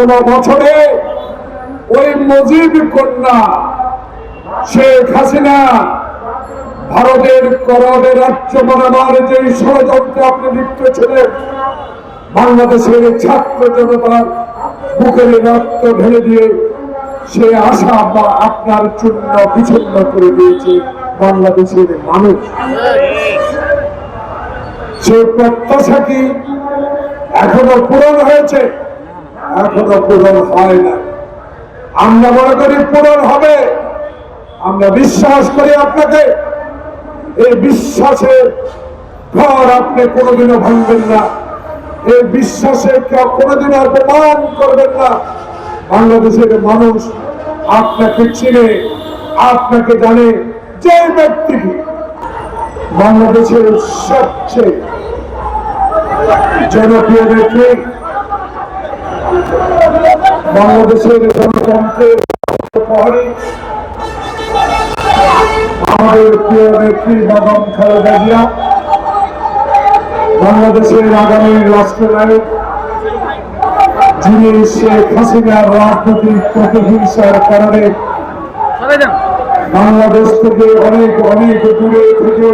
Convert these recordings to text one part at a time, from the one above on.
ষোলো বছরে ওই মজিদ কন্যা শেখ হাসিনা ভারতের করদের রাজ্য বানাবার যে ষড়যন্ত্রে আপনি লিপ্ত ছিলেন, বাংলাদেশের ছাত্র জনতার বুকের রক্ত ঢেলে দিয়ে সে আশা বা আপনার চূর্ণ বিচ্ছিন্ন করে দিয়েছে বাংলাদেশের মানুষ। সে প্রত্যাশা কি এখনও পূরণ হয়েছে? এখনও পূরণ হয় না। আমরা মনে করি পূরণ হবে। আমরা বিশ্বাস করি আপনাকে। এই বিশ্বাসের ঘর আপনি কোনোদিনও ভাঙবেন না। এই বিশ্বাসে কেউ কোনোদিন অপমান করবেন না। বাংলাদেশের মানুষ আপনাকে চিনে, আপনাকে জানে যে ব্যক্তিকে বাংলাদেশের সবচেয়ে জনপ্রিয় নেত্রী বাংলাদেশের গণতন্ত্রের প্রহরী আমাদের প্রিয় নেত্রী বেগম খালেদা জিয়া, বাংলাদেশের আগামী রাষ্ট্রনায়ক, যিনি শেখ হাসিনার রাজনৈতিক প্রতিহিংসার কারণে বাংলাদেশ থেকে অনেক অনেক দূরে থেকে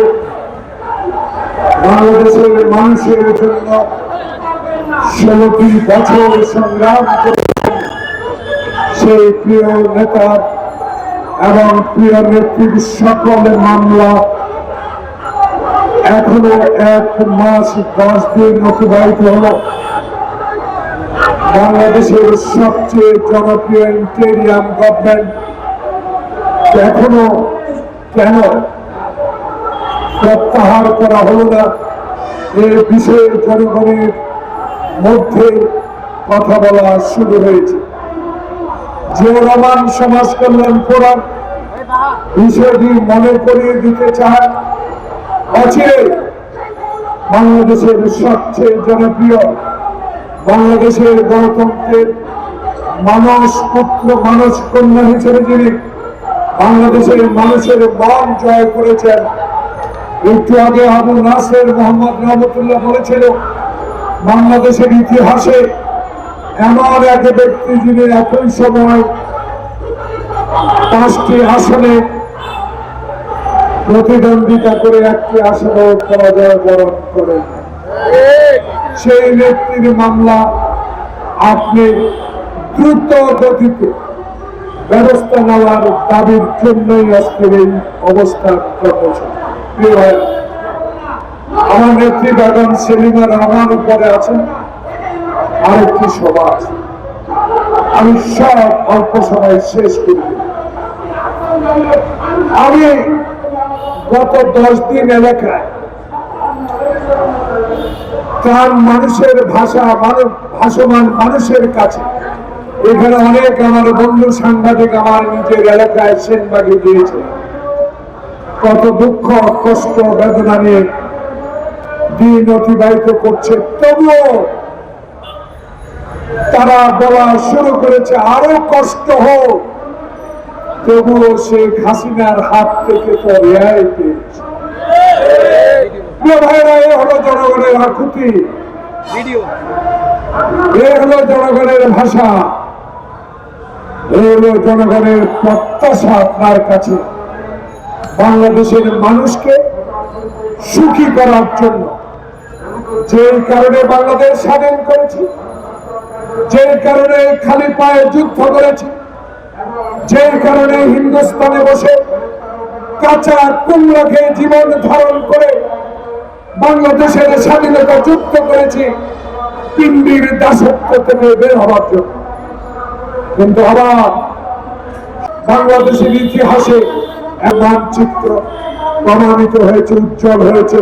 বাংলাদেশের মানুষের জন্য ষোলোটি বছর সংগ্রাম সেই প্রিয় নেতা এবং প্রিয় নেত্রীর সকল মামলা। এখনও এক মাস দশ দিন অতিবাহিত হল। বাংলাদেশের সবচেয়ে জনপ্রিয় ইন্টেরিয়াম গভর্নমেন্ট এখনও কেন প্রত্যাহার করা হলো না? এর বিষয়ে জনগণের মধ্যে কথা বলা শুরু হয়েছে। যে রমান সমাজ কল্যাণ ফোরাম বিষয়টি মনে করিয়ে দিতে চায়। অচিরে বাংলাদেশের সবচেয়ে জনপ্রিয়, বাংলাদেশের গণতন্ত্রের মানুষ পুত্র, মানুষ কন্যা হিসেবে যিনি বাংলাদেশের মানুষের মন জয় করেছেন, একটু আগে আবু নাসের মোহাম্মদ রহমতুল্লাহ বলেছিল বাংলাদেশের ইতিহাসে এমন এক ব্যক্তি যিনি একই সময় পাঁচটি আসনে প্রতিদ্বন্দ্বিতা করে একটি আসনে পরাজয় বরণ করেন। সেই ব্যক্তির মামলা আপনি দ্রুত গতিতে ব্যবস্থা নেওয়ার দাবির জন্যই আজকের এই কর্মসূচি প্রিয় ভাইরা, আমার নেত্রী বেগম সেলিমা রহমান উপরে আছেন। আরেকটি সভা আছে। আমি সব অল্প সময় শেষ করি। আমি গত দশ দিন এলাকায় কান মানুষের ভাষা মানব ভাসমান মানুষের কাছে, এখানে অনেক আমার বন্ধু সাংবাদিক আমার নিজের এলাকায় সেনবাগে গিয়েছে। কত দুঃখ, কষ্ট, বেদনা নিয়ে দিন অতিবাহিত করছে তবুও তারা বলা শুরু করেছে আরও কষ্ট হোক। তবুও শেখ হাসিনার হাত থেকে তো রেহাই পেয়েছে। ভাইরা এ হলো জনগণের আকুতি। এ হলো জনগণের ভাষা। এ হলো জনগণের প্রত্যাশা আপনার কাছে। বাংলাদেশের মানুষকে সুখী করার জন্য। যে কারণে বাংলাদেশ স্বাধীন করেছি যে কারণে খালি পায়ে যুদ্ধ করেছি যে কারণে হিন্দুস্তানে বসে কাঁচা কুমড়া খেয়ে জীবন ধারণ করে বাংলাদেশের স্বাধীনতা যুদ্ধ করেছি পিন্ডির দাসত্ব থেকে বের হওয়ার জন্য। কিন্তু আবার বাংলাদেশের ইতিহাসে এক মানচিত্র প্রমাণিত হয়েছে, উজ্জ্বল হয়েছে।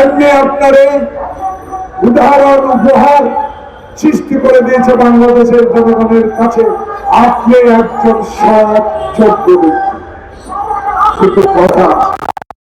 এমনি আপনার এই উদাহরণ, উপহার সৃষ্টি করে দিয়েছে বাংলাদেশের জনগণের কাছে। আপনি একজন সৎ, যোগ্য ব্যক্তি। কিন্তু কথা।